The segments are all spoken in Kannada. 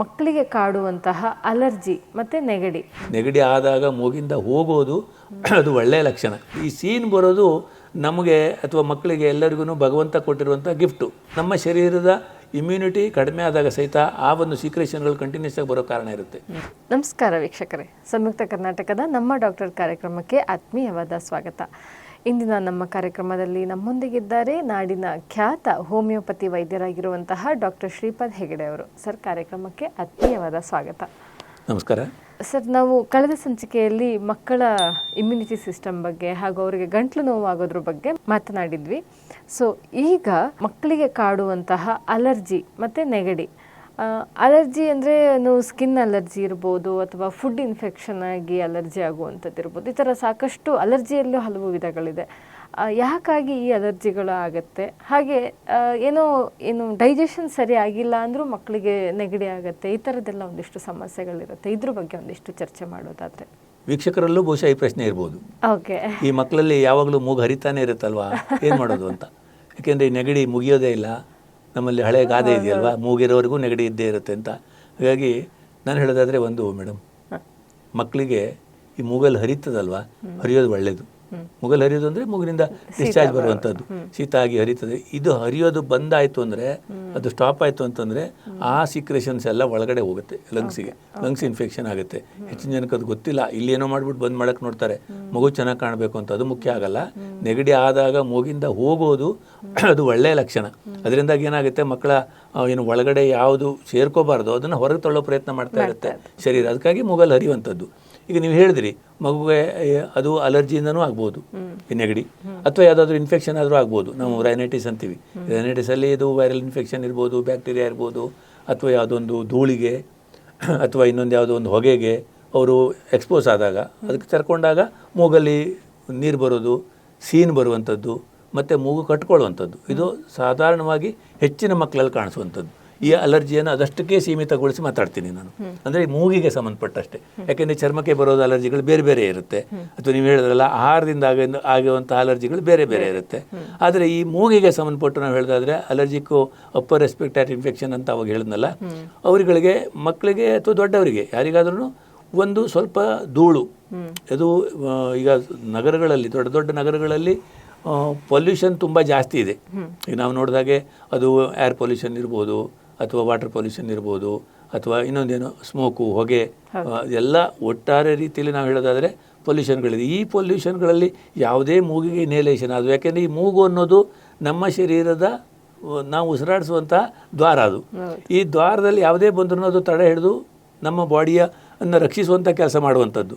ಮಕ್ಕಳಿಗೆ ಕಾಡುವಂತಹ ಅಲರ್ಜಿ ಮತ್ತೆ ನೆಗಡಿ. ನೆಗಡಿ ಆದಾಗ ಮೂಗಿಂದ ಹೋಗೋದು ಅದು ಒಳ್ಳೆಯ ಲಕ್ಷಣ. ಈ ಸೀನ್ ಬರೋದು ನಮಗೆ ಅಥವಾ ಮಕ್ಕಳಿಗೆ ಎಲ್ಲರಿಗೂ ಭಗವಂತ ಕೊಟ್ಟಿರುವಂಥ ಗಿಫ್ಟು ನಮ್ಮ ಶರೀರದ ಇಮ್ಯುನಿಟಿ ಕಡಿಮೆ ಆದಾಗ ಸಹಿತ ಆ ಒಂದು ಸೀಕ್ರೇಷನ್ಗಳು ಕಂಟಿನ್ಯೂಸ್ ಆಗಿ ಬರೋ ಕಾರಣ ಇರುತ್ತೆ. ನಮಸ್ಕಾರ ವೀಕ್ಷಕರೇ. ಸಂಯುಕ್ತ ಕರ್ನಾಟಕದ ನಮ್ಮ ಡಾಕ್ಟರ್ ಕಾರ್ಯಕ್ರಮಕ್ಕೆ ಆತ್ಮೀಯವಾದ ಸ್ವಾಗತ. ಇಂದಿನ ನಮ್ಮ ಕಾರ್ಯಕ್ರಮದಲ್ಲಿ ನಮ್ಮೊಂದಿಗಿದ್ದಾರೆ ನಾಡಿನ ಖ್ಯಾತ ಹೋಮಿಯೋಪತಿ ವೈದ್ಯರಾಗಿರುವಂತಹ ಡಾಕ್ಟರ್ ಶ್ರೀಪಾದ್ ಹೆಗಡೆ ಅವರು. ಸರ್ ಕಾರ್ಯಕ್ರಮಕ್ಕೆ ಆತ್ಮೀಯವಾದ ಸ್ವಾಗತ. ನಮಸ್ಕಾರ. ಸರ್ ನಾವು ಕಳೆದ ಸಂಚಿಕೆಯಲ್ಲಿ ಮಕ್ಕಳ ಇಮ್ಯುನಿಟಿ ಸಿಸ್ಟಮ್ ಬಗ್ಗೆ ಹಾಗೂ ಅವರಿಗೆ ಗಂಟ್ಲು ನೋವಾಗೋದ್ರ ಬಗ್ಗೆ ಮಾತನಾಡಿದ್ವಿ. ಸೊ ಈಗ ಮಕ್ಕಳಿಗೆ ಕಾಡುವಂತಹ ಅಲರ್ಜಿ ಮತ್ತೆ ನೆಗಡಿ ಅಲರ್ಜಿ ಅಂದರೆ ನಾವು ಸ್ಕಿನ್ ಅಲರ್ಜಿ ಇರ್ಬೋದು ಅಥವಾ ಫುಡ್ ಇನ್ಫೆಕ್ಷನ್ ಆಗಿ ಅಲರ್ಜಿ ಆಗುವಂಥದ್ದು ಇರ್ಬೋದು. ಈ ಥರ ಸಾಕಷ್ಟು ಅಲರ್ಜಿಯಲ್ಲೂ ಹಲವು ವಿಧಗಳಿದೆ. ಯಾಕಾಗಿ ಈ ಅಲರ್ಜಿಗಳು ಆಗುತ್ತೆ? ಹಾಗೆ ಏನೋ ಏನು ಡೈಜೆಷನ್ ಸರಿ ಆಗಿಲ್ಲ ಅಂದರೂ ಮಕ್ಕಳಿಗೆ ನೆಗಡಿ ಆಗುತ್ತೆ. ಈ ಥರದ್ದೆಲ್ಲ ಒಂದಿಷ್ಟು ಸಮಸ್ಯೆಗಳಿರುತ್ತೆ. ಇದ್ರ ಬಗ್ಗೆ ಒಂದಿಷ್ಟು ಚರ್ಚೆ ಮಾಡೋದಾದರೆ. ವೀಕ್ಷಕರಲ್ಲೂ ಬಹುಶಃ ಈ ಪ್ರಶ್ನೆ ಇರ್ಬೋದು. ಓಕೆ. ಈ ಮಕ್ಕಳಲ್ಲಿ ಯಾವಾಗಲೂ ಮೂಗು ಹರಿತಾನೆ ಇರುತ್ತಲ್ವಾ? ಏನು ಮಾಡೋದು ಅಂತ? ಯಾಕೆಂದರೆ ಈ ನೆಗಡಿ ಮುಗಿಯೋದೇ ಇಲ್ಲ. ನಮ್ಮಲ್ಲಿ ಹಳೆ ಗಾದೆ ಇದೆಯಲ್ವಾ? ಮೂಗಿರೋವರೆಗೂ ನೆಗಡಿ ಇದ್ದೇ ಇರುತ್ತೆ ಅಂತ. ಹಾಗಾಗಿ ನಾನು ಹೇಳೋದಾದರೆ ಒಂದು ಮೇಡಮ್ ಮಕ್ಕಳಿಗೆ ಈ ಮೂಗಲ್ಲಿ ಹರಿತದಲ್ವಾ? ಹರಿಯೋದು ಒಳ್ಳೆಯದು ಮೂಗಲ್ಲಿ ಹರಿಯೋದು ಅಂದರೆ ಮೂಗಿನಿಂದ ಡಿಸ್ಚಾರ್ಜ್ ಬರುವಂಥದ್ದು ಶೀತ ಆಗಿ ಹರಿತದೆ ಇದು ಹರಿಯೋದು ಬಂದಾಯಿತು ಅಂದರೆ ಅದು ಸ್ಟಾಪ್ ಆಯಿತು ಅಂತಂದರೆ ಆ ಸೀಕ್ರೇಷನ್ಸ್ ಎಲ್ಲ ಒಳಗಡೆ ಹೋಗುತ್ತೆ ಲಂಗ್ಸಿಗೆ. ಲಂಗ್ಸ್ ಇನ್ಫೆಕ್ಷನ್ ಆಗುತ್ತೆ. ಹೆಚ್ಚಿನ ಜನಕ್ಕೆ ಅದು ಗೊತ್ತಿಲ್ಲ. ಇಲ್ಲೇನೋ ಮಾಡಿಬಿಟ್ಟು ಬಂದ್ ಮಾಡೋಕ್ಕೆ ನೋಡ್ತಾರೆ. ಮಗು ಚೆನ್ನಾಗಿ ಕಾಣಬೇಕು ಅಂತ ಅದು ಮುಖ್ಯ ಆಗಲ್ಲ. ನೆಗಡಿ ಆದಾಗ ಮೂಗಿಂದ ಹೋಗೋದು ಅದು ಒಳ್ಳೆಯ ಲಕ್ಷಣ. ಅದರಿಂದಾಗಿ ಏನಾಗುತ್ತೆ? ಮಕ್ಕಳ ಏನು ಒಳಗಡೆ ಯಾವುದು ಸೇರ್ಕೋಬಾರ್ದು ಅದನ್ನು ಹೊರಗೆ ತಳ್ಳೋ ಪ್ರಯತ್ನ ಮಾಡ್ತಾ ಇರುತ್ತೆ ಶರೀರ. ಅದಕ್ಕಾಗಿ ಮೊಗಲ್ ಹರಿಯುವಂಥದ್ದು. ಈಗ ನೀವು ಹೇಳಿದ್ರಿ, ಮಗುಗೆ ಅದು ಅಲರ್ಜಿಯಿಂದನೂ ಆಗ್ಬೋದು ಈ ನೆಗಡಿ ಅಥವಾ ಯಾವುದಾದ್ರೂ ಇನ್ಫೆಕ್ಷನ್ ಆದರೂ ಆಗ್ಬೋದು. ನಾವು ರೈನೈಟಿಸ್ ಅಂತೀವಿ. ರೈನೈಟಿಸಲ್ಲಿ ಇದು ವೈರಲ್ ಇನ್ಫೆಕ್ಷನ್ ಇರ್ಬೋದು ಬ್ಯಾಕ್ಟೀರಿಯಾ ಇರ್ಬೋದು, ಅಥವಾ ಯಾವುದೊಂದು ಧೂಳಿಗೆ, ಅಥವಾ ಇನ್ನೊಂದು ಯಾವುದೋ ಒಂದು ಹೊಗೆಗೆ ಅವರು ಎಕ್ಸ್ಪೋಸ್ ಆದಾಗ, ಅದಕ್ಕೆ ತರ್ಕೊಂಡಾಗ ಮೂಗಲ್ಲಿ ನೀರು ಬರೋದು, ಸೀನ್ ಬರುವಂಥದ್ದು, ಮತ್ತು ಮೂಗು ಕಟ್ಕೊಳ್ಳುವಂಥದ್ದು. ಇದು ಸಾಧಾರಣವಾಗಿ ಹೆಚ್ಚಿನ ಮಕ್ಕಳಲ್ಲಿ ಕಾಣಿಸುವಂಥದ್ದು. ಈ ಅಲರ್ಜಿಯನ್ನು ಅದಷ್ಟಕ್ಕೆ ಸೀಮಿತಗೊಳಿಸಿ ಮಾತಾಡ್ತೀನಿ ನಾನು. ಅಂದರೆ ಮೂಗಿಗೆ ಸಂಬಂಧಪಟ್ಟಷ್ಟೇ. ಯಾಕೆಂದರೆ ಚರ್ಮಕ್ಕೆ ಬರೋದು ಅಲರ್ಜಿಗಳು ಬೇರೆ ಬೇರೆ ಇರುತ್ತೆ. ಅಥವಾ ನೀವು ಹೇಳಿದ್ರಲ್ಲ, ಆಹಾರದಿಂದ ಆಗ ಆಗುವಂಥ ಅಲರ್ಜಿಗಳು ಬೇರೆ ಬೇರೆ ಇರುತ್ತೆ. ಆದರೆ ಈ ಮೂಗಿಗೆ ಸಂಬಂಧಪಟ್ಟು ನಾವು ಹೇಳಿದಾದ್ರೆ ಅಲರ್ಜಿಕ್ಕು ಅಪ್ಪರ್ ರೆಸ್ಪಿಕ್ಟಾರಿ ಇನ್ಫೆಕ್ಷನ್ ಅಂತ ಅವಾಗ ಹೇಳಿದ್ನಲ್ಲ, ಅವರುಗಳಿಗೆ, ಮಕ್ಕಳಿಗೆ ಅಥವಾ ದೊಡ್ಡವರಿಗೆ ಯಾರಿಗಾದ್ರೂ ಒಂದು ಸ್ವಲ್ಪ ಧೂಳು. ಅದು ಈಗ ನಗರಗಳಲ್ಲಿ, ದೊಡ್ಡ ದೊಡ್ಡ ನಗರಗಳಲ್ಲಿ ಪೊಲ್ಯೂಷನ್ ತುಂಬ ಜಾಸ್ತಿ ಇದೆ. ಈಗ ನಾವು ನೋಡಿದಾಗೆ ಅದು ಏರ್ ಪೊಲ್ಯೂಷನ್ ಇರ್ಬೋದು ಅಥವಾ ವಾಟರ್ ಪೊಲ್ಯೂಷನ್ ಇರ್ಬೋದು ಅಥವಾ ಇನ್ನೊಂದೇನು ಸ್ಮೋಕು ಹೊಗೆ ಎಲ್ಲ ಒಟ್ಟಾರೆ ರೀತಿಯಲ್ಲಿ ನಾವು ಹೇಳೋದಾದರೆ ಪೊಲ್ಯೂಷನ್ಗಳಿದೆ. ಈ ಪೊಲ್ಯೂಷನ್ಗಳಲ್ಲಿ ಯಾವುದೇ ಮೂಗಿಗೆ ಇನ್ಹೇಲೇಷನ್ ಅದು ಯಾಕೆಂದರೆ ಈ ಮೂಗು ಅನ್ನೋದು ನಮ್ಮ ಶರೀರದ ನಾವು ಉಸಿರಾಡಿಸುವಂಥ ದ್ವಾರ ಅದು. ಈ ದ್ವಾರದಲ್ಲಿ ಯಾವುದೇ ಬಂದರೂ ಅದು ತಡೆ ಹಿಡಿದು ನಮ್ಮ ಬಾಡಿಯ ಅನ್ನು ರಕ್ಷಿಸುವಂಥ ಕೆಲಸ ಮಾಡುವಂಥದ್ದು.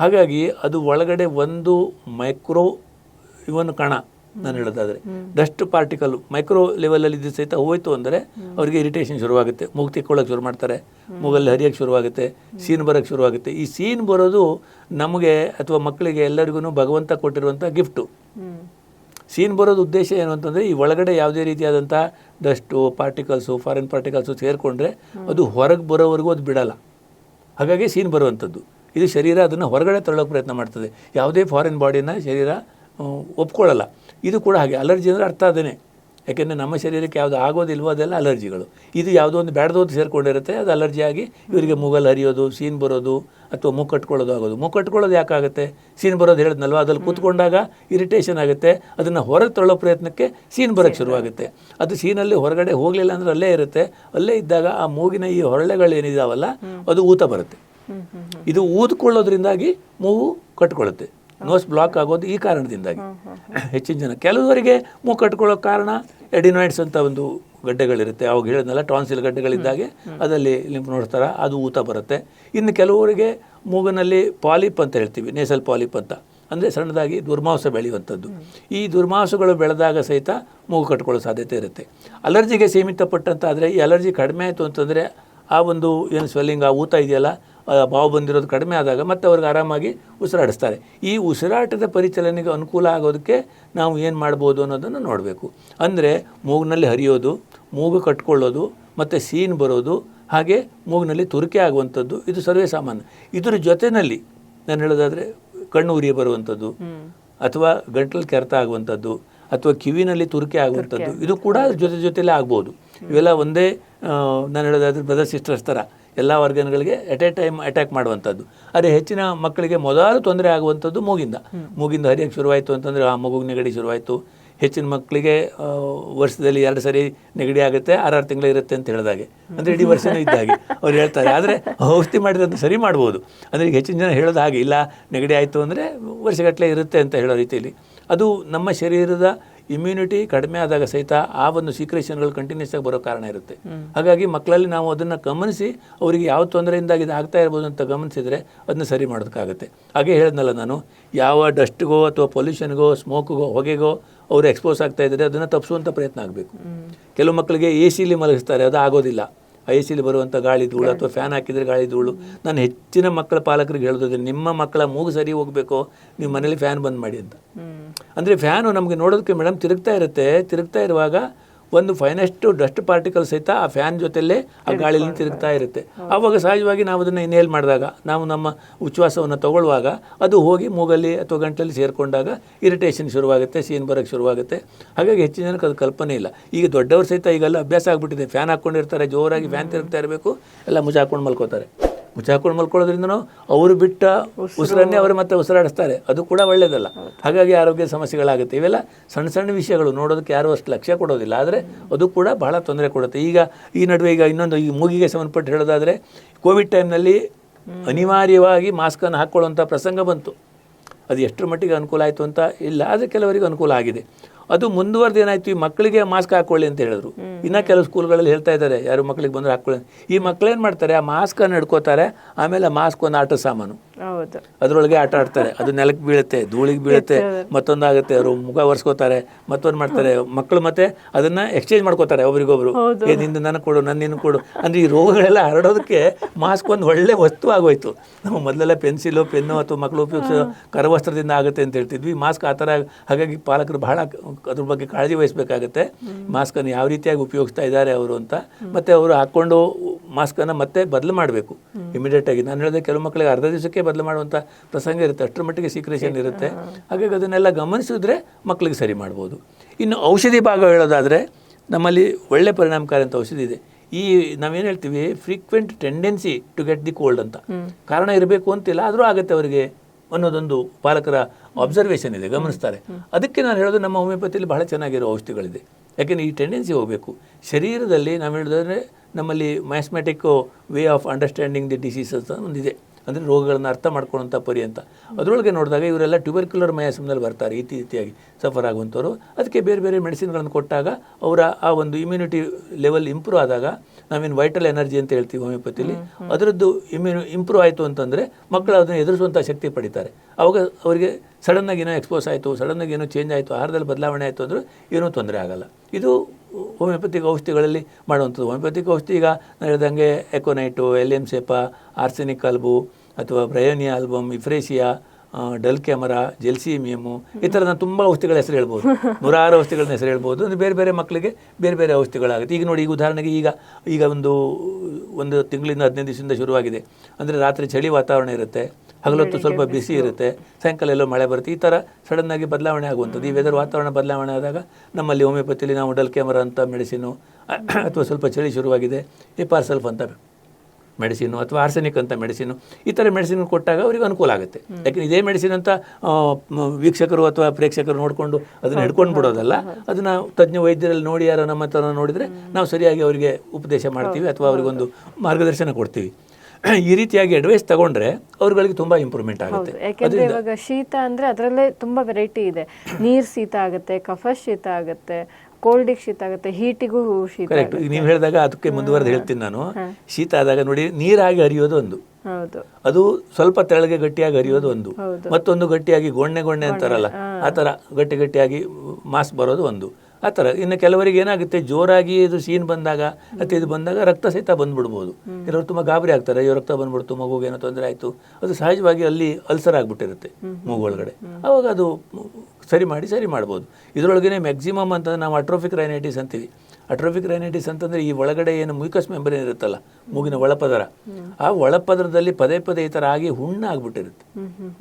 ಹಾಗಾಗಿ ಅದು ಒಳಗಡೆ ಒಂದು ಮೈಕ್ರೋ ಇವನ್ ಕಣ ನಾನು ಹೇಳೋದಾದರೆ. ಡಸ್ಟ್ ಪಾರ್ಟಿಕಲ್ ಮೈಕ್ರೋ ಲೆವೆಲಲ್ಲಿ ಇದ್ದು ಸಹಿತ ಹೋಯ್ತು ಅಂದರೆ ಅವರಿಗೆ ಇರಿಟೇಷನ್ ಶುರುವಾಗುತ್ತೆ. ಮೂಗು ತಿಕ್ಕೊಳ್ಳೋಕೆ ಶುರು ಮಾಡ್ತಾರೆ. ಮೂಗಲ್ಲಿ ಹರಿಯೋಕ್ಕೆ ಶುರುವಾಗುತ್ತೆ. ಸೀನ್ ಬರೋಕ್ಕೆ ಶುರುವಾಗುತ್ತೆ. ಈ ಸೀನ್ ಬರೋದು ನಮಗೆ ಅಥವಾ ಮಕ್ಕಳಿಗೆ ಎಲ್ಲರಿಗೂ ಭಗವಂತ ಕೊಟ್ಟಿರುವಂಥ ಗಿಫ್ಟು ಸೀನ್ ಬರೋದು ಉದ್ದೇಶ ಏನು ಅಂತಂದರೆ ಈ ಒಳಗಡೆ ಯಾವುದೇ ರೀತಿಯಾದಂಥ ಡಸ್ಟು ಪಾರ್ಟಿಕಲ್ಸು ಫಾರಿನ್ ಪಾರ್ಟಿಕಲ್ಸು ಸೇರಿಕೊಂಡ್ರೆ ಅದು ಹೊರಗೆ ಬರೋವರೆಗೂ ಅದು ಬಿಡಲ್ಲ. ಹಾಗಾಗಿ ಸೀನ್ ಬರುವಂಥದ್ದು. ಇದು ಶರೀರ ಅದನ್ನು ಹೊರಗಡೆ ತಳ್ಳೋಕೆ ಪ್ರಯತ್ನ ಮಾಡ್ತದೆ. ಯಾವುದೇ ಫಾರಿನ್ ಬಾಡಿನ ಶರೀರ ಒಪ್ಕೊಳ್ಳಲ್ಲ. ಇದು ಕೂಡ ಹಾಗೆ. ಅಲರ್ಜಿ ಅಂದರೆ ಅರ್ಥ ಅದೇ ಯಾಕೆಂದರೆ ನಮ್ಮ ಶರೀರಕ್ಕೆ ಯಾವುದು ಆಗೋದಿಲ್ವೋ ಅದೆಲ್ಲ ಅಲರ್ಜಿಗಳು. ಇದು ಯಾವುದೋ ಒಂದು ಬ್ಯಾಡ್ದೋದು ಸೇರಿಕೊಂಡಿರುತ್ತೆ ಅದು ಅಲರ್ಜಿ ಆಗಿ ಇವರಿಗೆ ಮೂಗಲ್ಲಿ ಹರಿಯೋದು ಸೀನ್ ಬರೋದು ಅಥವಾ ಮೂಗು ಕಟ್ಕೊಳ್ಳೋದು ಆಗೋದು. ಮೂಗು ಕಟ್ಕೊಳ್ಳೋದು ಯಾಕಾಗುತ್ತೆ? ಸೀನ್ ಬರೋದು ಹೇಳಿದ್ನಲ್ವ ಅದ್ರಲ್ಲಿ ಕೂತ್ಕೊಂಡಾಗ ಇರಿಟೇಷನ್ ಆಗುತ್ತೆ. ಅದನ್ನು ಹೊರಗೆ ತಳ್ಳೋ ಪ್ರಯತ್ನಕ್ಕೆ ಸೀನ್ ಬರೋಕ್ಕೆ ಶುರುವಾಗುತ್ತೆ. ಅದು ಸೀನಲ್ಲಿ ಹೊರಗಡೆ ಹೋಗಲಿಲ್ಲ ಅಂದರೆ ಅಲ್ಲೇ ಇರುತ್ತೆ. ಅಲ್ಲೇ ಇದ್ದಾಗ ಆ ಮೂಗಿನ ಈ ಹೊರಳೆಗಳು ಏನಿದಾವಲ್ಲ ಅದು ಊತ ಬರುತ್ತೆ. ಇದು ಊದ್ಕೊಳ್ಳೋದ್ರಿಂದಾಗಿ ಮೂಗು ಕಟ್ಕೊಳ್ಳುತ್ತೆ. ನೋಸ್ ಬ್ಲಾಕ್ ಆಗೋದು ಈ ಕಾರಣದಿಂದಾಗಿ. ಹೆಚ್ಚಿನ ಜನ. ಕೆಲವರಿಗೆ ಮೂಗು ಕಟ್ಕೊಳ್ಳೋ ಕಾರಣ ಎಡಿನಾಯ್ಡ್ಸ್ ಅಂತ ಒಂದು ಗಡ್ಡೆಗಳಿರುತ್ತೆ. ಅವಾಗ ಹೇಳಿದ್ನಲ್ಲ, ಟಾನ್ಸಿಲ್ ಗಡ್ಡೆಗಳಿದ್ದಾಗೆ ಅದರಲ್ಲಿ ಲಿಂಪ್ ನೋಡ್ತಾರ, ಅದು ಊತ ಬರುತ್ತೆ. ಇನ್ನು ಕೆಲವರಿಗೆ ಮೂಗಿನಲ್ಲಿ ಪಾಲಿಪ್ ಅಂತ ಹೇಳ್ತೀವಿ, ನೇಸಲ್ ಪಾಲಿಪ್ ಅಂತ. ಅಂದರೆ ಸಣ್ಣದಾಗಿ ದುರ್ಮಾಂಸ ಬೆಳೆಯುವಂಥದ್ದು. ಈ ದುರ್ಮಾಂಸಗಳು ಬೆಳೆದಾಗ ಸಹಿತ ಮೂಗು ಕಟ್ಕೊಳ್ಳೋ ಸಾಧ್ಯತೆ ಇರುತ್ತೆ. ಅಲರ್ಜಿಗೆ ಸೀಮಿತಪಟ್ಟಂತಾದರೆ ಈ ಅಲರ್ಜಿ ಕಡಿಮೆ ಆಯಿತು ಅಂತಂದರೆ ಆ ಒಂದು ಏನು ಸ್ವೆಲ್ಲಿಂಗ್ ಆ ಊತ ಇದೆಯಲ್ಲ ಬಾವು ಬಂದಿರೋದು ಕಡಿಮೆ ಆದಾಗ ಮತ್ತೆ ಅವ್ರಿಗೆ ಆರಾಮಾಗಿ ಉಸಿರಾಡಿಸ್ತಾರೆ. ಈ ಉಸಿರಾಟದ ಪರಿಚಲನೆಗೆ ಅನುಕೂಲ ಆಗೋದಕ್ಕೆ ನಾವು ಏನು ಮಾಡ್ಬೋದು ಅನ್ನೋದನ್ನು ನೋಡಬೇಕು. ಅಂದರೆ ಮೂಗಿನಲ್ಲಿ ಹರಿಯೋದು ಮೂಗು ಕಟ್ಕೊಳ್ಳೋದು ಮತ್ತು ಸೀನ್ ಬರೋದು ಹಾಗೆ ಮೂಗಿನಲ್ಲಿ ತುರಿಕೆ ಆಗುವಂಥದ್ದು ಇದು ಸರ್ವೇ ಸಾಮಾನ್ಯ. ಇದರ ಜೊತೆಯಲ್ಲಿ ನಾನು ಹೇಳೋದಾದರೆ ಕಣ್ಣು ಉರಿಯ ಬರುವಂಥದ್ದು ಅಥವಾ ಗಂಟಲು ಕೆರೆತ ಆಗುವಂಥದ್ದು ಅಥವಾ ಕಿವಿನಲ್ಲಿ ತುರಿಕೆ ಆಗುವಂಥದ್ದು ಇದು ಕೂಡ ಜೊತೆ ಜೊತೆಲೇ ಆಗ್ಬೋದು. ಇವೆಲ್ಲ ಒಂದೇ ನಾನು ಹೇಳೋದಾದ್ರೆ ಬ್ರದರ್ ಸಿಸ್ಟರ್ಸ್ ಥರ. ಎಲ್ಲ ವರ್ಗನ್ಗಳಿಗೆ ಎಟ್ ಎ ಟೈಮ್ ಅಟ್ಯಾಕ್ ಮಾಡುವಂಥದ್ದು ಆದರೆ ಹೆಚ್ಚಿನ ಮಕ್ಕಳಿಗೆ ಮೊದಲು ತೊಂದರೆ ಆಗುವಂಥದ್ದು ಮೂಗಿಂದ. ಮೂಗಿಂದ ಹರಿಯಕ್ಕೆ ಶುರುವಾಯಿತು ಅಂತಂದರೆ ಆ ಮಗುಗೆ ನೆಗಡಿ ಶುರುವಾಯಿತು. ಹೆಚ್ಚಿನ ಮಕ್ಕಳಿಗೆ ವರ್ಷದಲ್ಲಿ ಎರಡು ಸರಿ ನೆಗಡಿ ಆಗುತ್ತೆ, ಆರಾರು ತಿಂಗಳು ಇರುತ್ತೆ ಅಂತ ಹೇಳಿದಾಗೆ ಅಂದರೆ ಇಡೀ ವರ್ಷನೂ ಇದ್ದಾಗೆ ಅವ್ರು ಹೇಳ್ತಾರೆ, ಆದರೆ ಔಷಧಿ ಮಾಡಿರೋದು ಸರಿ ಮಾಡ್ಬೋದು. ಅಂದರೆ ಈಗ ಹೆಚ್ಚಿನ ಜನ ಹೇಳೋದು ಹಾಗೆ, ಇಲ್ಲ, ನೆಗಡಿ ಆಯಿತು ಅಂದರೆ ವರ್ಷಗಟ್ಟಲೆ ಇರುತ್ತೆ ಅಂತ ಹೇಳೋ ರೀತಿಯಲ್ಲಿ. ಅದು ನಮ್ಮ ಶರೀರದ ಇಮ್ಯುನಿಟಿ ಕಡಿಮೆ ಆದಾಗ ಸಹಿತ ಆ ಒಂದು ಸೀಕ್ರೇಷನ್ಗಳು ಕಂಟಿನ್ಯೂಸ್ ಆಗಿ ಬರೋ ಕಾರಣ ಇರುತ್ತೆ. ಹಾಗಾಗಿ ಮಕ್ಕಳಲ್ಲಿ ನಾವು ಅದನ್ನು ಗಮನಿಸಿ ಅವರಿಗೆ ಯಾವ ತೊಂದರೆಯಿಂದಾಗಿ ಇದು ಆಗ್ತಾ ಇರ್ಬೋದು ಅಂತ ಗಮನಿಸಿದರೆ ಅದನ್ನ ಸರಿ ಮಾಡೋದಕ್ಕಾಗುತ್ತೆ. ಹಾಗೆ ಹೇಳಿದ್ನಲ್ಲ ನಾನು ಯಾವ ಡಸ್ಟ್ಗೋ ಅಥವಾ ಪೊಲ್ಯೂಷನ್ಗೋ ಸ್ಮೋಕ್ಗೋ ಹೊಗೆಗೋ ಅವರು ಎಕ್ಸ್ಪೋಸ್ ಆಗ್ತಾ ಇದ್ದರೆ ಅದನ್ನು ತಪ್ಪಿಸುವಂಥ ಪ್ರಯತ್ನ ಆಗಬೇಕು. ಕೆಲವು ಮಕ್ಕಳಿಗೆ ಎ ಸಿಲಿ ಮಲಗಿಸ್ತಾರೆ ಅದು ಆಗೋದಿಲ್ಲ. ಎ ಸಿಲಿ ಬರುವಂಥ ಗಾಳಿ ಧೂಳು ಅಥವಾ ಫ್ಯಾನ್ ಹಾಕಿದರೆ ಗಾಳಿ ಧೂಳು. ನಾನು ಹೆಚ್ಚಿನ ಮಕ್ಕಳ ಪಾಲಕರಿಗೆ ಹೇಳೋದು ನಿಮ್ಮ ಮಕ್ಕಳ ಮೂಗು ಸರಿ ಹೋಗಬೇಕು? ನೀವು ಮನೇಲಿ ಫ್ಯಾನ್ ಬಂದ್ ಮಾಡಿ ಅಂತ. ಅಂದರೆ ಫ್ಯಾನು ನಮಗೆ ನೋಡೋದಕ್ಕೆ ಮೇಡಮ್ ತಿರುಗ್ತಾ ಇರುತ್ತೆ. ತಿರುಗ್ತಾ ಇರುವಾಗ ಒಂದು ಫೈನೆಸ್ಟ್ ಡಸ್ಟ್ ಪಾರ್ಟಿಕಲ್ ಸಹಿತ ಆ ಫ್ಯಾನ್ ಜೊತೆಲೇ ಆ ಗಾಳಿಯಲ್ಲಿ ತಿರುಗ್ತಾ ಇರುತ್ತೆ. ಆವಾಗ ಸಹಜವಾಗಿ ನಾವು ಅದನ್ನು ಇನ್ಹೇಲ್ ಮಾಡಿದಾಗ ನಾವು ನಮ್ಮ ಉಚ್ಛ್ವಾಸವನ್ನು ತಗೊಳ್ಳುವಾಗ ಅದು ಹೋಗಿ ಮೂಗಲ್ಲಿ ಅಥವಾ ಗಂಟಲಲ್ಲಿ ಸೇರಿಕೊಂಡಾಗ ಇರಿಟೇಷನ್ ಶುರುವಾಗುತ್ತೆ ಸೀನ್ ಬರೋಕ್ಕೆ ಶುರುವಾಗುತ್ತೆ. ಹಾಗಾಗಿ ಹೆಚ್ಚಿನ ಜನಕ್ಕೆ ಅದು ಕಲ್ಪನೆ ಇಲ್ಲ. ಈಗ ದೊಡ್ಡವರು ಸಹಿತ ಈಗೆಲ್ಲ ಅಭ್ಯಾಸ ಆಗಿಬಿಟ್ಟಿದೆ. ಫ್ಯಾನ್ ಹಾಕ್ಕೊಂಡಿರ್ತಾರೆ ಜೋರಾಗಿ ಫ್ಯಾನ್ ತಿರುಗ್ತಾ ಇರಬೇಕು ಎಲ್ಲ ಮುಚ್ಚಾಕೊಂಡು ಮಲ್ಕೋತಾರೆ. ಮುಚ್ಚಾಕೊಂಡು ಮಲ್ಕೊಳ್ಳೋದ್ರಿಂದ ಅವರು ಬಿಟ್ಟ ಉಸಿರನ್ನೇ ಅವರು ಮತ್ತೆ ಉಸಿರಾಡಿಸ್ತಾರೆ. ಅದು ಕೂಡ ಒಳ್ಳೆಯದಲ್ಲ ಹಾಗಾಗಿ ಆರೋಗ್ಯ ಸಮಸ್ಯೆಗಳಾಗುತ್ತೆ. ಇವೆಲ್ಲ ಸಣ್ಣ ಸಣ್ಣ ವಿಷಯಗಳು. ನೋಡೋದಕ್ಕೆ ಯಾರೂ ಅಷ್ಟು ಲಕ್ಷ್ಯ ಕೊಡೋದಿಲ್ಲ. ಆದರೆ ಅದು ಕೂಡ ಬಹಳ ತೊಂದರೆ ಕೊಡುತ್ತೆ. ಈಗ ಈ ನಡುವೆ ಈಗ ಇನ್ನೊಂದು ಈ ಮೂಗಿಗೆ ಸಂಬಂಧಪಟ್ಟು ಹೇಳೋದಾದರೆ ಕೋವಿಡ್ ಟೈಮ್ನಲ್ಲಿ ಅನಿವಾರ್ಯವಾಗಿ ಮಾಸ್ಕನ್ನು ಹಾಕ್ಕೊಳ್ಳುವಂಥ ಪ್ರಸಂಗ ಬಂತು. ಅದು ಎಷ್ಟರ ಮಟ್ಟಿಗೆ ಅನುಕೂಲ ಆಯಿತು ಅಂತ ಇಲ್ಲ. ಆದರೆ ಕೆಲವರಿಗೆ ಅನುಕೂಲ ಆಗಿದೆ. ಅದು ಮುಂದುವರೆದು ಏನಾಯ್ತು? ಈ ಮಕ್ಕಳಿಗೆ ಮಾಸ್ಕ್ ಹಾಕೊಳ್ಳಿ ಅಂತ ಹೇಳಿದ್ರು. ಇನ್ನ ಕೆಲವು ಸ್ಕೂಲ್ಗಳಲ್ಲಿ ಹೇಳ್ತಾ ಇದ್ದಾರೆ ಯಾರು ಮಕ್ಕಳಿಗೆ ಬಂದ್ರೆ ಹಾಕೊಳ್ಳಿ ಈ ಮಕ್ಳು ಏನು ಮಾಡ್ತಾರೆ? ಆ ಮಾಸ್ಕನ್ನು ಹಿಡ್ಕೋತಾರೆ ಆಮೇಲೆ ಮಾಸ್ಕ್ ಒಂದು ಆಟ ಸಾಮಾನು. ಅದರೊಳಗೆ ಆಟ ಆಡ್ತಾರೆ. ಅದು ನೆಲಕ್ಕೆ ಬೀಳುತ್ತೆ ಧೂಳಿಗೆ ಬೀಳುತ್ತೆ ಮತ್ತೊಂದಾಗುತ್ತೆ ಅವರು ಮುಖ ಒರೆಸ್ಕೋತಾರೆ ಮತ್ತೊಂದು ಮಾಡ್ತಾರೆ. ಮಕ್ಕಳು ಮತ್ತೆ ಅದನ್ನ ಎಕ್ಸ್ಚೇಂಜ್ ಮಾಡ್ಕೋತಾರೆ ಒಬ್ರಿಗೊಬ್ರು ಏ ನಿಂದು ನನಗೆ ಕೊಡು ನನ್ನ ನಿನ್ನ ಕೊಡು. ಅಂದ್ರೆ ಈ ರೋಗಗಳೆಲ್ಲ ಹರಡೋದಕ್ಕೆ ಮಾಸ್ಕ್ ಒಂದು ಒಳ್ಳೆ ವಸ್ತು ಆಗೋಯ್ತು. ನಮ್ಮ ಮೊದಲೆಲ್ಲ ಪೆನ್ಸಿಲು ಪೆನ್ನು ಅಥವಾ ಮಕ್ಕಳು ಉಪಯೋಗಿಸೋ ಕರವಸ್ತ್ರದಿಂದ ಆಗುತ್ತೆ ಅಂತ ಹೇಳ್ತಿದ್ವಿ. ಮಾಸ್ಕ್ ಆ ಥರ ಹಾಗಾಗಿ ಪಾಲಕರು ಬಹಳ ಅದ್ರ ಬಗ್ಗೆ ಕಾಳಜಿ ವಹಿಸಬೇಕಾಗುತ್ತೆ. ಮಾಸ್ಕನ್ನು ಯಾವ ರೀತಿಯಾಗಿ ಉಪಯೋಗಿಸ್ತಾ ಇದ್ದಾರೆ ಅವರು ಅಂತ. ಮತ್ತೆ ಅವರು ಹಾಕ್ಕೊಂಡು ಮಾಸ್ಕನ್ನು ಮತ್ತೆ ಬದಲು ಮಾಡಬೇಕು. ಇಮಿಡಿಯೇಟ್ ಆಗಿ. ನಾನು ಹೇಳಿದೆ ಕೆಲವು ಮಕ್ಕಳಿಗೆ ಅರ್ಧ ದಿವಸಕ್ಕೆ ಬದಲು ಮಾಡುವಂಥ ಪ್ರಸಂಗ ಇರುತ್ತೆ. ಅಷ್ಟರ ಮಟ್ಟಿಗೆ ಸೀಕ್ರೇಷನ್ ಇರುತ್ತೆ. ಹಾಗಾಗಿ ಅದನ್ನೆಲ್ಲ ಗಮನಿಸಿದ್ರೆ ಮಕ್ಕಳಿಗೆ ಸರಿ ಮಾಡ್ಬೋದು. ಇನ್ನು ಔಷಧಿ ಭಾಗ ಹೇಳೋದಾದರೆ ನಮ್ಮಲ್ಲಿ ಒಳ್ಳೆ ಪರಿಣಾಮಕಾರಿ ಅಂತ ಔಷಧಿ ಇದೆ. ಈ ನಾವೇನು ಹೇಳ್ತೀವಿ frequent tendency to get the cold ಅಂತ. ಕಾರಣ ಇರಬೇಕು ಅಂತಿಲ್ಲ ಆದರೂ ಆಗುತ್ತೆ ಅವರಿಗೆ ಅನ್ನೋದೊಂದು ಪಾಲಕರ ಅಬ್ಸರ್ವೇಷನ್ ಇದೆ ಗಮನಿಸ್ತಾರೆ. ಅದಕ್ಕೆ ನಾನು ಹೇಳೋದು ನಮ್ಮ ಹೋಮಿಯೋಪತಿಯಲ್ಲಿ ಬಹಳ ಚೆನ್ನಾಗಿರೋ ಔಷಧಿಗಳಿದೆ. ಯಾಕೆಂದರೆ ಈ ಟೆಂಡೆನ್ಸಿ ಹೋಗಬೇಕು. ಶರೀರದಲ್ಲಿ ನಾವು ಹೇಳಿದ್ರೆ ನಮ್ಮಲ್ಲಿ mathematic way of understanding the diseases ಅಂತ ಒಂದಿದೆ. ಅಂದರೆ ರೋಗಗಳನ್ನು ಅರ್ಥ ಮಾಡ್ಕೊಳ್ಳೋಂಥ ಪರಿ ಅಂತ. ಅದರೊಳಗೆ ನೋಡಿದಾಗ ಇವರೆಲ್ಲ ಟ್ಯೂಬರ್ಕ್ಯುಲರ್ ಮಯಾಸಮ್ನಲ್ಲಿ ಬರ್ತಾರೆ ರೀತಿ ರೀತಿಯಾಗಿ ಸಫರ್ ಆಗುವಂಥವ್ರು. ಅದಕ್ಕೆ ಬೇರೆ ಬೇರೆ ಮೆಡಿಸಿನ್ಗಳನ್ನು ಕೊಟ್ಟಾಗ ಅವರ ಆ ಒಂದು ಇಮ್ಯುನಿಟಿ ಲೆವೆಲ್ ಇಂಪ್ರೂವ್ ಆದಾಗ ನಾವೇನು ವೈಟಲ್ ಎನರ್ಜಿ ಅಂತ ಹೇಳ್ತೀವಿ ಹೋಮಿಯೋಪತಿಲಿ ಅದರದ್ದು ಇಮ್ಯುನಿ ಇಂಪ್ರೂವ್ ಆಯಿತು ಅಂತಂದರೆ ಮಕ್ಕಳು ಅದನ್ನು ಎದುರಿಸುವಂಥ ಶಕ್ತಿ ಪಡಿತಾರೆ. ಅವಾಗ ಅವರಿಗೆ ಸಡನ್ನಾಗಿ ಏನೋ ಎಕ್ಸ್ಪೋಸ್ ಆಯಿತು ಸಡನ್ನಾಗಿ ಏನೋ ಚೇಂಜ್ ಆಯಿತು ಆಹಾರದಲ್ಲಿ ಬದಲಾವಣೆ ಆಯಿತು ಅಂದರೆ ಏನೂ ತೊಂದರೆ ಆಗಲ್ಲ. ಇದು ಹೋಮಿಯೋಪತಿಕ್ ಔಷಧಿಗಳಲ್ಲಿ ಮಾಡುವಂಥದ್ದು. ಹೋಮಿಯೋಪತಿಕ್ ಔಷಧಿ ಈಗ ನಾನು ಹೇಳಿದಂಗೆ ಎಕೋನೈಟು ಎಲ್ ಎಂ ಸೆಪ ಆರ್ಸೆನಿಕ್ ಆಲ್ಬು ಅಥವಾ bryonia album euphrasia dulcamara gelsemium ಈ ಥರದ ತುಂಬ ಔಷಧಿಗಳ ಹೆಸರು ಹೇಳ್ಬೋದು. ನೂರಾರು ಔಷಧಿಗಳನ್ನ ಹೆಸರು ಹೇಳ್ಬೋದು. ಅಂದರೆ ಬೇರೆ ಬೇರೆ ಮಕ್ಕಳಿಗೆ ಬೇರೆ ಬೇರೆ ಔಷಧಿಗಳಾಗುತ್ತೆ. ಈಗ ನೋಡಿ ಈಗ ಉದಾಹರಣೆಗೆ ಈಗ ಈಗ ಒಂದು ಒಂದು ತಿಂಗಳಿಂದ ಹದಿನೈದು ದಿವಸದಿಂದ ಶುರುವಾಗಿದೆ. ಅಂದರೆ ರಾತ್ರಿ ಚಳಿ ವಾತಾವರಣ ಇರುತ್ತೆ. ಹಗಲೊತ್ತು ಸ್ವಲ್ಪ ಬಿಸಿ ಇರುತ್ತೆ ಸಾಯಂಕಾಲ ಎಲ್ಲೋ ಮಳೆ ಬರುತ್ತೆ ಈ ಥರ ಸಡನ್ನಾಗಿ ಬದಲಾವಣೆ ಆಗುವಂಥದ್ದು. ಈ ವೆದರ್ ವಾತಾವರಣ ಬದಲಾವಣೆ ಆದಾಗ ನಮ್ಮಲ್ಲಿ ಹೋಮಿಯೋಪತಿಲಿ ನಾವು ಡಲ್ ಕ್ಯಾಮರಾ ಅಂತ ಮೆಡಿಸಿನು ಅಥವಾ ಸ್ವಲ್ಪ ಚಳಿ ಶುರುವಾಗಿದೆ ಈ ಪಾರ್ಸಲ್ಫ್ ಅಂತ ಮೆಡಿಸಿನು ಅಥವಾ ಆರ್ಸೆನಿಕ್ ಅಂತ ಮೆಡಿಸಿನು ಈ ಥರ ಮೆಡಿಸಿನ್ ಕೊಟ್ಟಾಗ ಅವರಿಗೆ ಅನುಕೂಲ ಆಗುತ್ತೆ. ಯಾಕೆ ಇದೇ ಮೆಡಿಸಿನ್ ಅಂತ ವೀಕ್ಷಕರು ಅಥವಾ ಪ್ರೇಕ್ಷಕರು ನೋಡಿಕೊಂಡು ಅದನ್ನು ಹಿಡ್ಕೊಂಡು ಬಿಡೋದಲ್ಲ ಅದನ್ನು ತಜ್ಞ ವೈದ್ಯರಲ್ಲಿ ನೋಡಿ ಯಾರೋ ನಮ್ಮ ಹತ್ರ ನೋಡಿದರೆ ನಾವು ಸರಿಯಾಗಿ ಅವರಿಗೆ ಉಪದೇಶ ಮಾಡ್ತೀವಿ ಅಥವಾ ಅವರಿಗೊಂದು ಮಾರ್ಗದರ್ಶನ ಕೊಡ್ತೀವಿ. ಈ ರೀತಿಯಾಗಿ ಅಡ್ವೈಸ್ ತಗೊಂಡ್ರೆ ಅವ್ರಗಳಿಗೆ ತುಂಬಾ ಇಂಪ್ರೂವ್ಮೆಂಟ್ ಆಗುತ್ತೆ. ಯಾಕಂದ್ರೆ ಇವಾಗ ಶೀತ ಅಂದ್ರೆ ಅದರಲ್ಲೇ ತುಂಬಾ ವೆರೈಟಿ ಇದೆ. ನೀರ್ ಶೀತ ಆಗುತ್ತೆ ಕಫ ಶೀತ ಆಗುತ್ತೆ ಕೋಲ್ಡಿಗೆ ಶೀತ ಆಗುತ್ತೆ ಹೀಟಿಗೂ ಶೀತ ಕರೆಕ್ಟ್ ನೀವು ಹೇಳಿದಾಗ ಅದಕ್ಕೆ ಮುಂದುವರೆದು ಹೇಳ್ತೀನಿ ನಾನು. ಶೀತ ಆದಾಗ ನೋಡಿ ನೀರಾಗಿ ಹರಿಯೋದು ಒಂದು. ಅದು ಸ್ವಲ್ಪ ತೆಳಗೆ ಗಟ್ಟಿಯಾಗಿ ಹರಿಯೋದು ಒಂದು. ಮತ್ತೊಂದು ಗಟ್ಟಿಯಾಗಿ ಗೊಣ್ಣೆ ಗೊಣ್ಣೆ ಅಂತಾರಲ್ಲ ಆ ಥರ ಗಟ್ಟಿ ಗಟ್ಟಿಯಾಗಿ ಮಾಸ್ ಬರೋದು ಒಂದು. ಆ ಥರ. ಇನ್ನು ಕೆಲವರಿಗೆ ಏನಾಗುತ್ತೆ? ಜೋರಾಗಿ ಇದು ಸೀನ್ ಬಂದಾಗ ಅಥವಾ ಇದು ಬಂದಾಗ ರಕ್ತ ಸಹಿತ ಬಂದ್ಬಿಡ್ಬೋದು. ಕೆಲವರು ತುಂಬ ಗಾಬರಿ ಆಗ್ತಾರೆ. ಅಯ್ಯೋ ರಕ್ತ ಬಂದ್ಬಿಡ್ತು ಮಗುಗೆ ಏನೋ ತೊಂದರೆ ಆಯಿತು. ಅದು ಸಹಜವಾಗಿ ಅಲ್ಲಿ ಅಲ್ಸರ್ ಆಗಿಬಿಟ್ಟಿರುತ್ತೆ ಒಳಗಡೆ. ಅವಾಗ ಅದು ಸರಿ ಮಾಡಿ ಸರಿ ಮಾಡ್ಬೋದು. ಇದರೊಳಗೇನೆ ಮ್ಯಾಕ್ಸಿಮಮ್ ಅಂತಂದ್ರೆ ನಾವು ಅಟ್ರೋಫಿಕ್ ರೈನೈಟಿಸ್ ಅಂತೀವಿ. ಅಟ್ರೋಫಿಕ್ ರೈನೈಟಿಸ್ ಅಂತಂದರೆ ಈ ಒಳಗಡೆ ಏನು ಮುಯ್ಕಸ್ ಮೆಂಬರೇನ್ ಇರುತ್ತಲ್ಲ ಮೂಗಿನ ಒಳಪದರ. ಆ ಒಳಪದರದಲ್ಲಿ ಪದೇ ಪದೇ ಈ ಥರ ಆಗಿ ಹುಣ್ಣಾಗ್ಬಿಟ್ಟಿರುತ್ತೆ.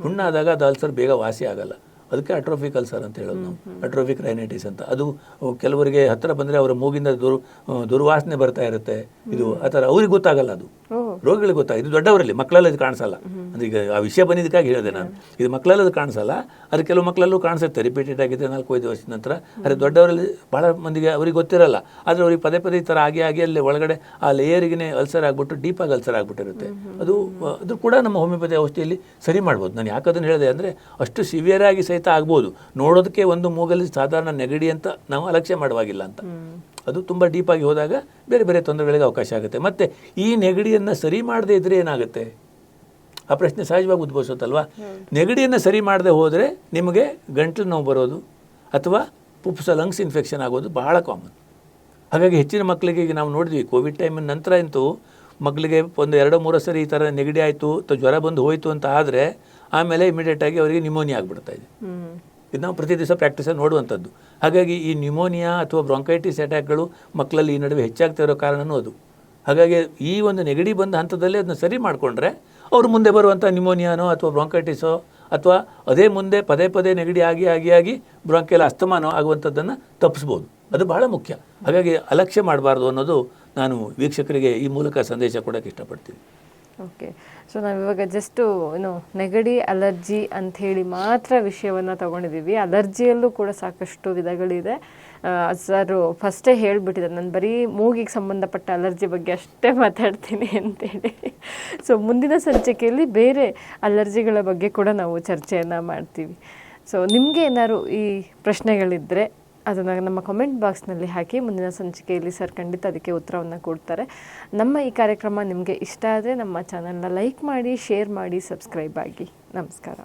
ಹುಣ್ಣಾದಾಗ ಅದು ಅಲ್ಸರ್ ಬೇಗ ವಾಸಿ ಆಗಲ್ಲ. ಅದಕ್ಕೆ ಅಟ್ರೋಫಿಕ್ ಅಲ್ಸರ್ ಅಂತ ಹೇಳೋದು ನಾವು. ಅಟ್ರೋಫಿಕ್ ರೈನೈಟಿಸ್ ಅಂತ. ಅದು ಕೆಲವರಿಗೆ ಹತ್ತಿರ ಬಂದರೆ ಅವರ ಮೂಗಿಂದ ದುರ್ ದುರ್ವಾಸನೆ ಬರ್ತಾ ಇರುತ್ತೆ. ಇದು ಆ ಥರ ಅವ್ರಿಗೆ ಗೊತ್ತಾಗಲ್ಲ ಅದು. ರೋಗಿಗಳಿಗೆ ಗೊತ್ತಾಗ ಇದು ದೊಡ್ಡವರಲ್ಲಿ ಮಕ್ಕಳಲ್ಲಿ ಅದು ಕಾಣಿಸಲ್ಲ. ಅಂದ್ರೆ ಈಗ ಆ ವಿಷಯ ಬಂದಿದ್ದಕ್ಕಾಗಿ ಹೇಳಿದೆ ನಾನು. ಇದು ಮಕ್ಕಳಲ್ಲಿ ಅದು ಕಾಣಿಸಲ್ಲ. ಅದು ಕೆಲವು ಮಕ್ಕಳಲ್ಲೂ ಕಾಣಿಸುತ್ತೆ. ರಿಪೀಟೆಡ್ ಆಗಿದೆ ನಾಲ್ಕೈದು ವರ್ಷದ ನಂತರ. ಆದರೆ ದೊಡ್ಡವರಲ್ಲಿ ಬಹಳ ಮಂದಿಗೆ ಅವ್ರಿಗೆ ಗೊತ್ತಿರಲ್ಲ. ಆದರೆ ಅವ್ರಿಗೆ ಪದೇ ಪದೇ ಈ ಥರ ಆಗಿ ಆಗಿ ಅಲ್ಲಿ ಒಳಗಡೆ ಆ ಲೇಯರಿಗೆ ಅಲ್ಸರ್ ಆಗಿಬಿಟ್ಟು ಡೀಪಾಗಿ ಅಲ್ಸರ್ ಆಗಿಬಿಟ್ಟಿರುತ್ತೆ. ಅದು ಅದು ಕೂಡ ನಮ್ಮ ಹೋಮಿಯೋಪತಿ ಔಷಧಿಯಲ್ಲಿ ಸರಿ ಮಾಡ್ಬೋದು. ನಾನು ಯಾಕದನ್ನು ಹೇಳಿದೆ ಅಂದರೆ, ಅಷ್ಟು ಸಿವಿಯರ್ ಆಗಿ ಸಹಿತ ಆಗ್ಬೋದು. ನೋಡೋದಕ್ಕೆ ಒಂದು ಮೂಗಲ್ಲಿ ಸಾಧಾರಣ ನೆಗಡಿ ಅಂತ ನಾವು ಅಲಕ್ಷ್ಯ ಮಾಡುವಾಗಿಲ್ಲ ಅಂತ. ಅದು ತುಂಬ ಡೀಪಾಗಿ ಹೋದಾಗ ಬೇರೆ ಬೇರೆ ತೊಂದರೆಗಳಿಗೆ ಅವಕಾಶ ಆಗುತ್ತೆ. ಮತ್ತು ಈ ನೆಗಡಿಯನ್ನು ಸರಿ ಮಾಡದೇ ಇದ್ದರೆ ಏನಾಗುತ್ತೆ? ಆ ಪ್ರಶ್ನೆ ಸಹಜವಾಗಿ ಉದ್ಭವಿಸುತ್ತಲ್ವಾ? ನೆಗಡಿಯನ್ನು ಸರಿ ಮಾಡದೆ ಹೋದರೆ ನಿಮಗೆ ಗಂಟಲು ನೋವು ಬರೋದು ಅಥವಾ ಪುಪ್ಸ ಲಂಗ್ಸ್ ಇನ್ಫೆಕ್ಷನ್ ಆಗೋದು ಬಹಳ ಕಾಮನ್ ಹಾಗಾಗಿ ಹೆಚ್ಚಿನ ಮಕ್ಕಳಿಗೆ ಈಗ ನಾವು ನೋಡಿದ್ವಿ ಕೋವಿಡ್ ಟೈಮಿನ ನಂತರ ಅಂತೂ ಮಕ್ಕಳಿಗೆ ಒಂದು ಎರಡು ಮೂರು ಸರಿ ಈ ಥರ ನೆಗಡಿ ಆಯಿತು ಅಥವಾ ಜ್ವರ ಬಂದು ಹೋಯಿತು ಅಂತ ಆದರೆ ಆಮೇಲೆ ಇಮಿಡಿಯೇಟಾಗಿ ಅವರಿಗೆ ನಿಮೋನಿಯಾ ಆಗಿಬಿಡ್ತಾ ಇದೆ. ಇದು ನಾವು ಪ್ರತಿ ದಿವಸ ನೋಡುವಂಥದ್ದು. ಹಾಗಾಗಿ ಈ ನ್ಯೂಮೋನಿಯಾ ಅಥವಾ ಬ್ರಾಂಕೈಟಿಸ್ ಅಟ್ಯಾಕ್ಗಳು ಮಕ್ಕಳಲ್ಲಿ ಈ ನಡುವೆ ಹೆಚ್ಚಾಗ್ತಾ ಇರೋ ಕಾರಣವೂ ಅದು. ಹಾಗಾಗಿ ಈ ಒಂದು ನೆಗಡಿ ಬಂದ ಹಂತದಲ್ಲಿ ಅದನ್ನ ಸರಿ ಮಾಡಿಕೊಂಡ್ರೆ ಅವರು ಮುಂದೆ ಬರುವಂಥ ನ್ಯೂಮೋನಿಯಾನೋ ಅಥವಾ ಬ್ರಾಂಕೈಟಿಸೋ ಅಥವಾ ಅದೇ ಮುಂದೆ ಪದೇ ಪದೇ ನೆಗಡಿ ಆಗಿ ಆಗಿ ಆಗಿ ಬ್ರಾಂಕೆಲ್ಲ ಅಸ್ತಮಾನೋ ಆಗುವಂಥದ್ದನ್ನು ತಪ್ಪಿಸ್ಬೋದು ಅದು ಬಹಳ ಮುಖ್ಯ. ಹಾಗಾಗಿ ಅಲಕ್ಷ್ಯ ಮಾಡಬಾರ್ದು ಅನ್ನೋದು ನಾನು ವೀಕ್ಷಕರಿಗೆ ಈ ಮೂಲಕ ಸಂದೇಶ ಕೊಡೋಕ್ಕೆ ಇಷ್ಟಪಡ್ತೀನಿ. ಓಕೆ ಸೊ ನಾವಿವಾಗ ಜಸ್ಟು ಏನು, ನೆಗಡಿ, ಅಲರ್ಜಿ ಅಂತ ಹೇಳಿ ಮಾತ್ರ ವಿಷಯವನ್ನು ತಗೊಂಡಿದ್ದೀವಿ ಅಲರ್ಜಿಯಲ್ಲೂ ಕೂಡ ಸಾಕಷ್ಟು ವಿಧಗಳಿದೆ. ಸರ್ ಫಸ್ಟೇ ಹೇಳಿಬಿಟ್ಟಿದ್ದಾರೆ. ನಾನು ಬರೀ ಮೂಗಿಗೆ ಸಂಬಂಧಪಟ್ಟ ಅಲರ್ಜಿ ಬಗ್ಗೆ ಅಷ್ಟೇ ಮಾತಾಡ್ತೀನಿ ಅಂತೇಳಿ. ಸೊ ಮುಂದಿನ ಸಂಚಿಕೆಯಲ್ಲಿ ಬೇರೆ ಅಲರ್ಜಿಗಳ ಬಗ್ಗೆ ಕೂಡ ನಾವು ಚರ್ಚೆಯನ್ನು ಮಾಡ್ತೀವಿ. ಸೊ ನಿಮಗೆ ಏನಾದ್ರು ಈ ಪ್ರಶ್ನೆಗಳಿದ್ದರೆ ಅದನ್ನು ನಮ್ಮ ಕಮೆಂಟ್ ಬಾಕ್ಸ್ನಲ್ಲಿ ಹಾಕಿ ಮುಂದಿನ ಸಂಚಿಕೆಯಲ್ಲಿ ಸರ್ ಖಂಡಿತ ಅದಕ್ಕೆ ಉತ್ತರವನ್ನು ಕೊಡ್ತಾರೆ. ನಮ್ಮ ಈ ಕಾರ್ಯಕ್ರಮ ನಿಮಗೆ ಇಷ್ಟ ಆದರೆ ನಮ್ಮ ಚಾನಲ್ನ ಲೈಕ್ ಮಾಡಿ ಶೇರ್ ಮಾಡಿ ಸಬ್ಸ್ಕ್ರೈಬ್ ಆಗಿ. ನಮಸ್ಕಾರ.